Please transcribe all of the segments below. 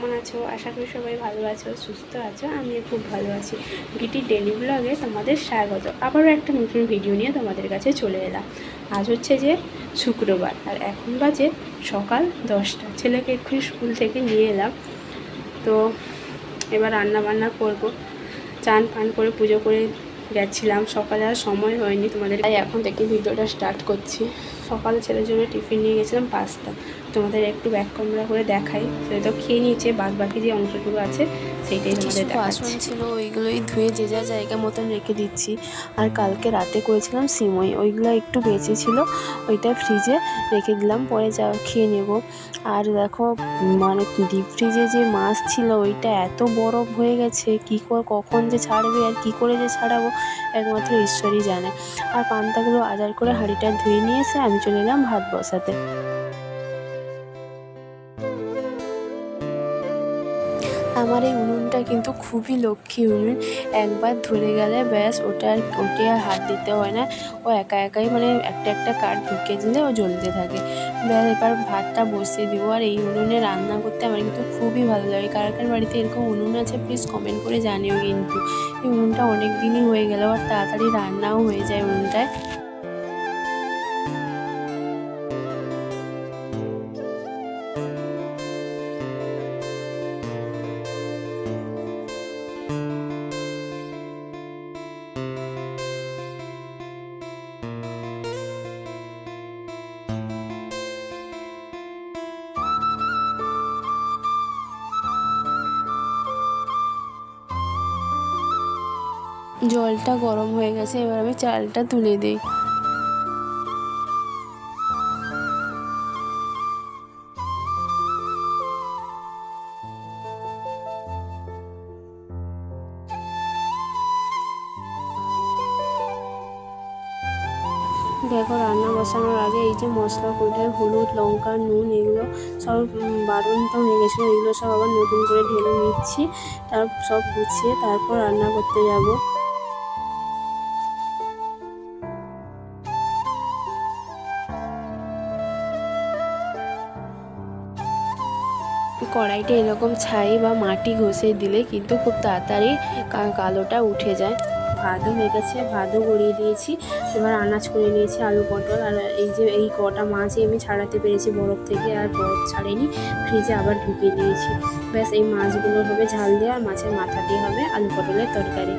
কেমন আছো? আশা করি সবাই ভালো আছো, সুস্থ আছো, আমিও খুব ভালো আছি। বিটির ডেলি ব্লগে তোমাদের স্বাগত। আবারও একটা নতুন ভিডিও নিয়ে তোমাদের কাছে চলে এলাম। আজ হচ্ছে যে শুক্রবার, আর এখন বাজে সকাল দশটা। ছেলেকে এক্ষুনি স্কুল থেকে নিয়ে এলাম। তো এবার রান্না বান্না করব। চান পান করে পুজো করে গেছিলাম। সকালে আর সময় হয়নি তোমাদের। তাই এখন থেকে ভিডিওটা স্টার্ট করছি। সকালে ছেলের জন্য টিফিন নিয়ে গেছিলাম পাস্তা। তোমাদের একটু ব্যাক ক্যামেরা করে দেখাই। সেটা তো খেয়ে নিয়েছে বাদ বাকি যে অংশটুকু আছে সেইটাই তোমাদের বাসন দেখাচ্ছি। ছিল ওইগুলোই ধুয়ে যে যা জায়গা মতন রেখে দিচ্ছি। আর কালকে রাতে করেছিলাম সিমই ওইগুলো একটু বেঁচে ছিল ওইটা ফ্রিজে রেখে দিলাম পরে যা খেয়ে নেব। আর দেখো মানে ডিপ ফ্রিজে যে মাছ ছিল ওইটা এত বরফ হয়ে গেছে কী করে কখন যে ছাড়বে আর কী করে যে ছাড়াবো একমাত্র ঈশ্বরই জানে। আর পান্তাগুলো আদার করে হাঁড়িটা ধুয়ে নিয়ে এসে আমি চলে এলাম ভাত বসাতে। আমার এই উনুনটা কিন্তু খুবই লক্ষ্মী উনুন। একবার ধরে গেলে ব্যাস, ওটা আর ওটে আর হাত দিতে হয় না। ও একা একাই মানে একটা একটা কাঠ ঢুকে দিলে ও জ্বলতে থাকে। ব্যাস, এবার ভাতটা বসিয়ে দিব। আর এই উনুনে রান্না করতে আমার কিন্তু খুবই ভালো লাগে। কার কার বাড়িতে এরকম উনুন আছে প্লিজ কমেন্ট করে জানিও কিন্তু। এই উনুনটা অনেক দিনই হয়ে গেল আর তাড়াতাড়ি রান্নাও হয়ে যায় উনুনটায়। জলটা গরম হয়ে গেছে, এবার আমি চালটা তুলে দিই। দেখো, রান্না বসানোর আগে এই যে মশলা কোটায় হলুদ, লঙ্কা, নুন, এগুলো সব বারণটা হয়ে গেছিল, এগুলো সব আবার নতুন করে ঢেলে নিচ্ছি, তার, সব গুছিয়ে তারপর রান্না করতে যাব। কড়াইটা এরকম ছাই বা মাটি ঘষে দিলে কিন্তু খুব তাড়াতাড়ি কালোটা উঠে যায়। ভাতও হয়ে গেছে, ভাতও গড়িয়ে দিয়েছি। এবার আনাজ করে নিয়েছি আলু পটল। আর এই যে এই কটা মাছই আমি ছাড়াতে পেরেছি বরফ থেকে, আর বরফ ছাড়েনি। ফ্রিজে আবার ঢুকিয়ে দিয়েছি। ব্যাস, এই মাছগুলো হবে ঝাল দেওয়া আর মাছের মাথা দিয়ে হবে আলু পটলের তরকারি।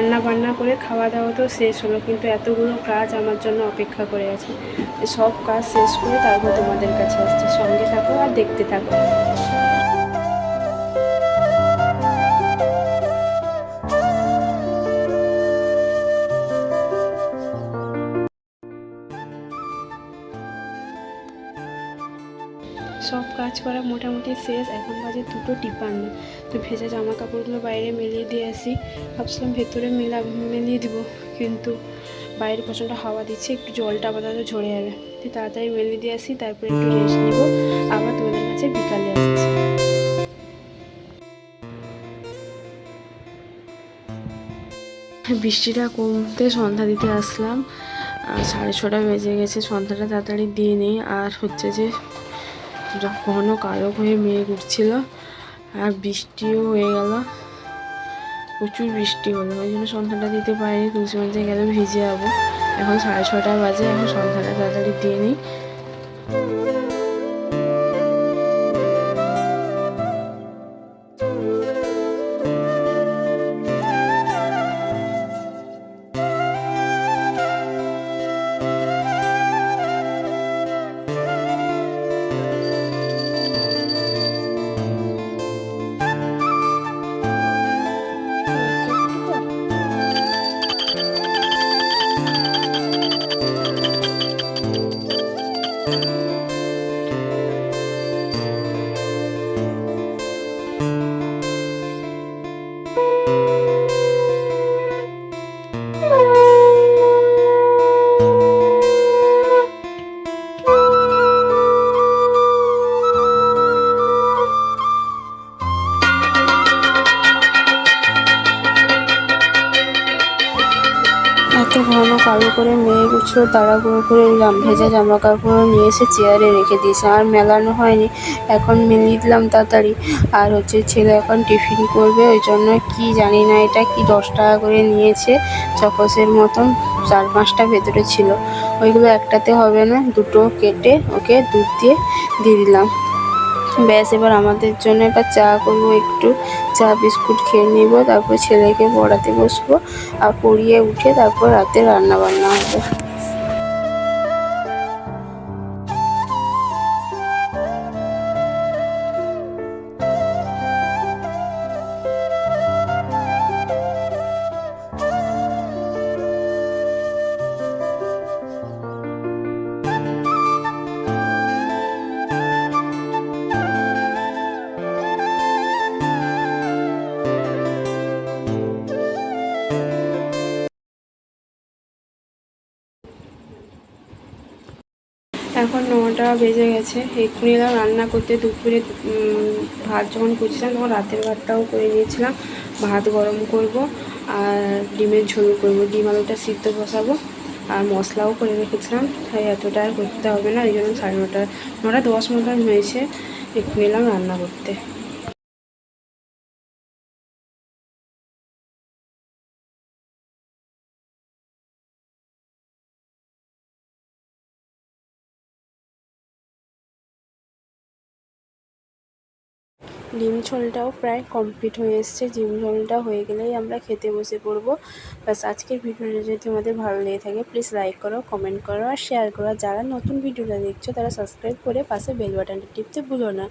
রান্না বান্না করে খাওয়া দাওয়া তো শেষ হলো, কিন্তু এতগুলো কাজ আমার জন্য অপেক্ষা করে আছে। সব কাজ শেষ করে তারপর তোমাদের কাছে আসছে। সঙ্গে থাকো আর দেখতে থাকো। করা মোটামুটি শেষ, এখন বাজে দুটো টিপান্ন তো ভেজা জামা কাপড়গুলো বাইরে মেলিয়ে দিয়ে আসি। ভাবছিলাম ভেতরে মেলা, মেলিয়ে দিব, কিন্তু বাইরে প্রচণ্ড হাওয়া দিচ্ছে, একটু জলটা আপাতত ঝরে যাবে। তো তাড়াতাড়ি মেলিয়ে দিয়ে আসি, তারপরে একটু রেস্ট নিব। আবার তোমাদের কাছে বিকালে আসছি। বৃষ্টিটা কমতে সন্ধ্যা দিতে আসলাম। সাড়ে ছটা বেজে গেছে, সন্ধ্যাটা তাড়াতাড়ি দিয়ে নিই। আর হচ্ছে যে ঘন কালো হয়ে মেঘ উঠছিল আর বৃষ্টিও হয়ে গেল। প্রচুর বৃষ্টি হলো, ওই জন্য সন্ধ্যাটা দিতে পারিনি, তুলসী মঞ্চে গেলে ভিজে যাব। এখন সাড়ে ছটা বাজে, এখন সন্ধ্যাটা তাড়াতাড়ি দিয়ে নিই। এত ঘন কালো করে মেঘ উঠছিল তাড়াহুড়ো করে ভেজা জামা কাপড় নিয়ে এসে চেয়ারে রেখে দিয়েছে। আর মেলানো হয়নি। এখন মিলিয়ে দিলাম তাড়াতাড়ি। আর হচ্ছে ছেলে এখন টিফিন করবে, ওই জন্য কি জানি না এটা কি দশ টাকা করে নিয়েছে চকসের মতন। চার পাঁচটা ভেতরে ছিল। ওইগুলো একটাতে হবে না, দুটো কেটে ওকে দুধ দিয়ে দিয়ে দিলাম। ব্যাস, এবার আমাদের জন্য একটা চা করব, একটু চা বিস্কুট খেয়ে নিব, তারপর ছেলেকে পড়াতে বসবো, আর পড়িয়ে উঠে তারপর রাতে রান্না বান্না হবে। এখন নটা বেজে গেছে। এক্ষুনি এলাম রান্না করতে। দুপুরে ভাত যখন করছিলাম, তখন রাতের ভাতটাও করে নিয়েছিলাম। ভাত গরম করব আর ডিমের ঝোল করব। ডিম আলুটা সিদ্ধ বসাবো আর মশলাও করে রেখেছিলাম। তাই এতটা আর করতে হবে না। এই জন্য সাড়ে নটা নটা দশ মতন হয়েছে। এক্ষুনি এলাম রান্না করতে। ডিম ঝোলটাও প্রায় কমপ্লিট হয়ে এসছে। ডিম ঝোলটা হয়ে গেলেই আমরা খেতে বসে পড়ব। বাস আজকের ভিডিওটা যদি তোমাদের ভালো লেগে থাকে প্লিজ লাইক করো কমেন্ট করো আর শেয়ার করো। যারা নতুন ভিডিওটা দেখছ, তারা সাবস্ক্রাইব করে পাশে বেল বাটনটা টিপতে ভুলো না।